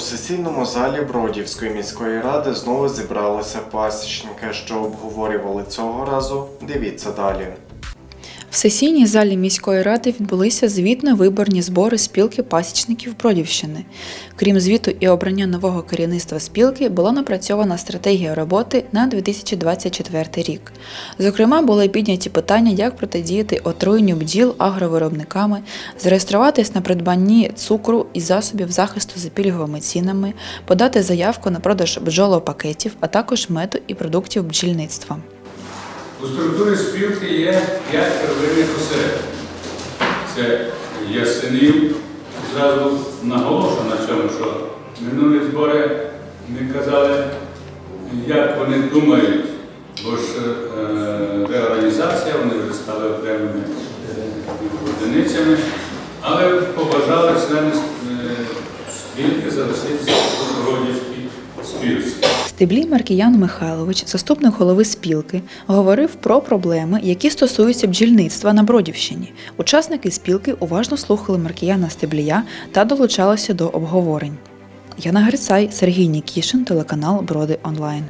У сесійному залі Бродівської міської ради знову зібралися пасічники, що обговорювали цього разу. Дивіться далі. В сесійній залі міської ради відбулися звітно-виборні збори спілки пасічників Бродівщини. Крім звіту і обрання нового керівництва спілки, була напрацьована стратегія роботи на 2024 рік. Зокрема, були підняті питання, як протидіяти отруєнню бджіл агровиробниками, зареєструватись на придбанні цукру і засобів захисту за пільговими цінами, подати заявку на продаж бджолопакетів, а також меду і продуктів бджільництва. У структурі спілки є п'ять первинних осередків. Це Ясенів. Зразу наголошую на цьому, що минулі збори ми казали, як вони думають, бо ж е, реорганізація, вони вже стали окремими е, одиницями, але побажали Стеблій Маркіян Михайлович, заступник голови спілки, говорив про проблеми, які стосуються бджільництва на Бродівщині. Учасники спілки уважно слухали Маркіяна Стеблія та долучалися до обговорень. Яна Грицай, Сергій Нікішин, телеканал Броди Онлайн.